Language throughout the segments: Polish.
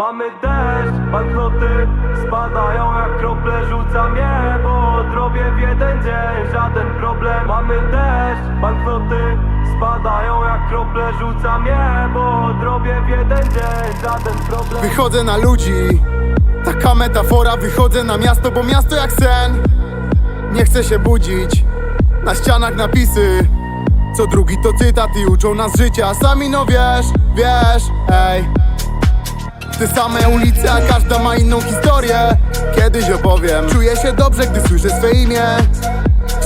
Mamy deszcz, banknoty spadają jak krople Rzucam je, bo odrobię w jeden dzień Żaden problem. Mamy deszcz, banknoty spadają jak krople Rzucam je, bo odrobię w jeden dzień Żaden problem. Wychodzę na ludzi Taka metafora, wychodzę na miasto, bo miasto jak sen. Nie chcę się budzić Na ścianach napisy. Co drugi to cytat i uczą nas życia. Sami no wiesz, wiesz, ej Te same ulice, a każda ma inną historię. Kiedyś opowiem. Czuję się dobrze, gdy słyszę swe imię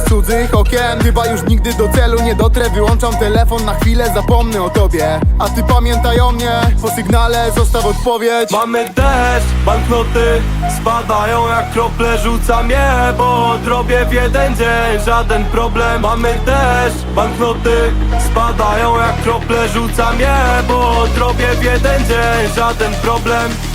z cudzych okien. Chyba już nigdy do celu nie dotrę. Wyłączam telefon na chwilę, zapomnę o tobie. A ty pamiętaj o mnie Po sygnale zostaw odpowiedź. Mamy deszcz, banknoty spadają jak krople. Rzucam je, bo odrobię w jeden dzień. Żaden problem. Mamy deszcz, banknoty spadają jak krople. Rzucam je, bo odrobię w jeden dzień. Żaden problem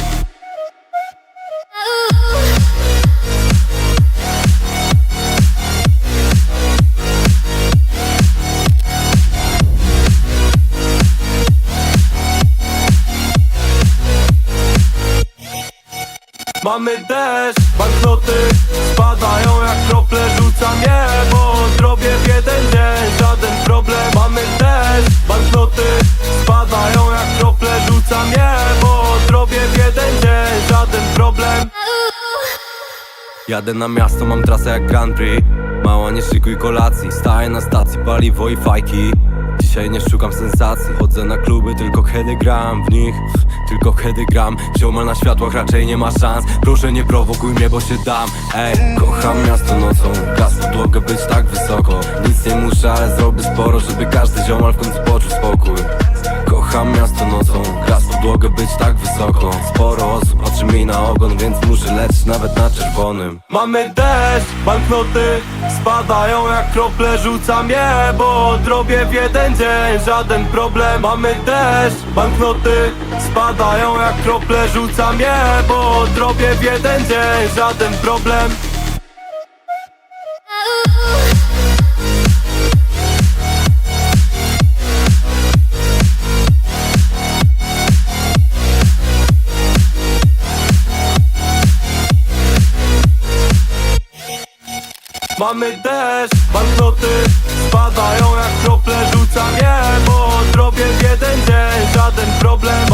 Mamy deszcz, banknoty spadają jak krople Rzucam je, bo odrobię w jeden dzień Żaden problem. Mamy deszcz, banknoty spadają jak krople Rzucam je, bo odrobię w jeden dzień Żaden problem. Jadę na miasto, mam trasę jak Grand Prix. Mała, nie szykuj kolacji. Staję na stacji, paliwo i fajki Dzisiaj nie szukam sensacji. Chodzę na kluby, tylko kiedy gram w nich. Tylko kiedy gram Ziomal na światłach, raczej nie ma szans. Proszę nie prowokuj mnie, bo się dam. Ej, kocham miasto nocą. Gaz podłogę być tak wysoko. Nic nie muszę, ale zrobię sporo Żeby każdy ziomal w końcu poczuł spokój Kocham miasto nocą. W podłogę być tak wysoko. Sporo osób patrzy mi na ogon Więc muszę lecieć nawet na czerwonym. Mamy deszcz, banknoty Spadają jak krople Rzucam je, bo odrobię w jeden dzień Żaden problem. Mamy deszcz, banknoty Spadają jak krople Rzucam je, bo odrobię w jeden dzień Żaden problem Mamy deszcz, banknoty spadają jak krople Rzucam je, bo odrobię w jeden dzień Żaden problem